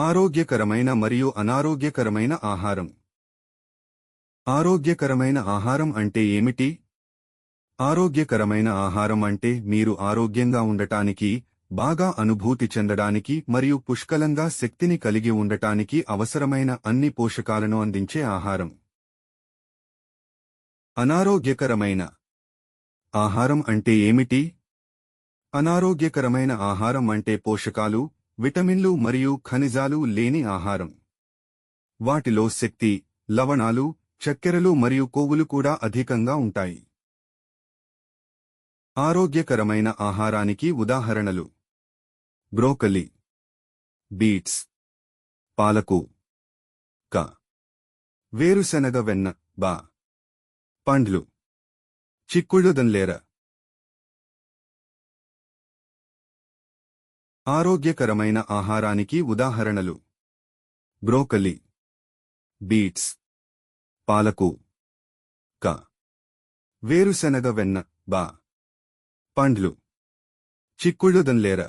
ఆరోగ్యకరమైన మరియు అనారోగ్యకరమైన ఆహారం. ఆరోగ్యకరమైన ఆహారం అంటే ఏమిటి? ఆరోగ్యకరమైన ఆహారం అంటే మీరు ఆరోగ్యంగా ఉండటానికి బాగా అనుభూతి చెందడానికి మరియు పుష్కలంగా శక్తిని కలిగి ఉండటానికి అవసరమైన అన్ని పోషకాలను అందించే ఆహారం. అనారోగ్యకరమైన ఆహారం అంటే ఏమిటి? అనారోగ్యకరమైన ఆహారం అంటే పోషకాలు విటమిన్లు మరియు ఖనిజాలు లేని ఆహారం. వాటిలో శక్తి లవణాలు చక్కెరలు మరియు కొవ్వులు కూడా అధికంగా ఉంటాయి. ఆరోగ్యకరమైన ఆహారానికి ఉదాహరణలు. బ్రోకలి బీట్స్ పాలకు క వేరుశనగ వెన్న బా పండ్లు చిక్కుళ్ళుదన్లేర ఆరోగ్యకరమైన ఆహారానికి ఉదాహరణలు. బ్రోకలి. బీట్స్. పాలకు. క. వేరుశనగ వెన్న. బా. పండ్లు. చిక్కుళ్ళుదన్లేర.